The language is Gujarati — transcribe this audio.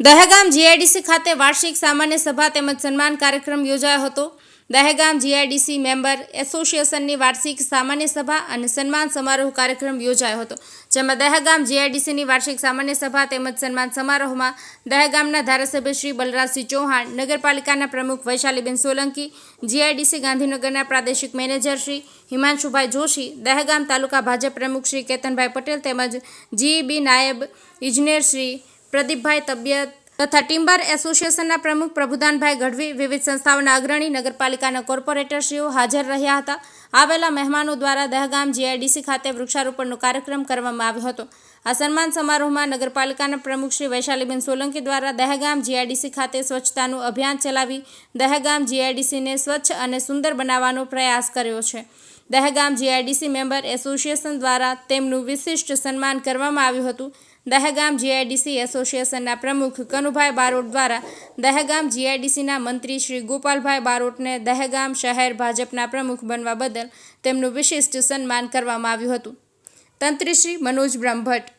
દહેગામ જીઆઈડીસી ખાતે વાર્ષિક સામાન્ય સભા તેમજ સન્માન કાર્યક્રમ યોજાયો હતો. દહેગામ જીઆઈડીસી મેમ્બર એસોસિએશનની વાર્ષિક સામાન્ય સભા અને સન્માન સમારોહ કાર્યક્રમ યોજાયો હતો, જેમાં દહેગામ જીઆઈડીસીની વાર્ષિક સામાન્ય સભા તેમજ સન્માન સમારોહમાં દહેગામના ધારાસભ્ય શ્રી બલરાજસિંહ ચૌહાણ, નગરપાલિકાના પ્રમુખ વૈશાલીબેન સોલંકી, જીઆઈડીસી ગાંધીનગરના પ્રાદેશિક મેનેજર શ્રી હિમાંશુભાઈ જોશી, દહેગામ તાલુકા ભાજપ પ્રમુખ શ્રી કેતનભાઈ પટેલ તેમજ જીઈબી નાયબ ઇજનેર શ્રી પ્રદીપભાઈ તબિયત તથા ટિમ્બર એસોસિએશનના પ્રમુખ પ્રભુદાનભાઈ ગઢવી, વિવિધ સંસ્થાઓના અગ્રણી, નગરપાલિકાના કોર્પોરેટરશ્રીઓ હાજર રહ્યા હતા. આવેલા મહેમાનો દ્વારા દહગામ જીઆઈડીસી ખાતે વૃક્ષારોપણનો કાર્યક્રમ કરવામાં આવ્યો હતો. આ સન્માન સમારોહમાં નગરપાલિકાના પ્રમુખ શ્રી વૈશાલીબેન સોલંકી દ્વારા દહેગામ જીઆઈડીસી ખાતે સ્વચ્છતાનું અભિયાન ચલાવી દહેગામ જીઆઈડીસીને સ્વચ્છ અને સુંદર બનાવવાનો પ્રયાસ કર્યો છે. દહેગામ જીઆઈડીસી મેમ્બર એસોસિએશન દ્વારા તેમનું વિશિષ્ટ સન્માન કરવામાં આવ્યું હતું. દહેગામ જીઆઈડીસી એસોસિએશનના પ્રમુખ કનુભાઈ બારોટ દ્વારા દહેગામ જીઆઈડીસીના મંત્રી શ્રી ગોપાલભાઈ બારોટને દહેગામ શહેર ભાજપના પ્રમુખ બનવા બદલ તેમનું વિશિષ્ટ સન્માન કરવામાં આવ્યું હતું. તંત્રી શ્રી મનોજ બ્રહ્મભટ્ટ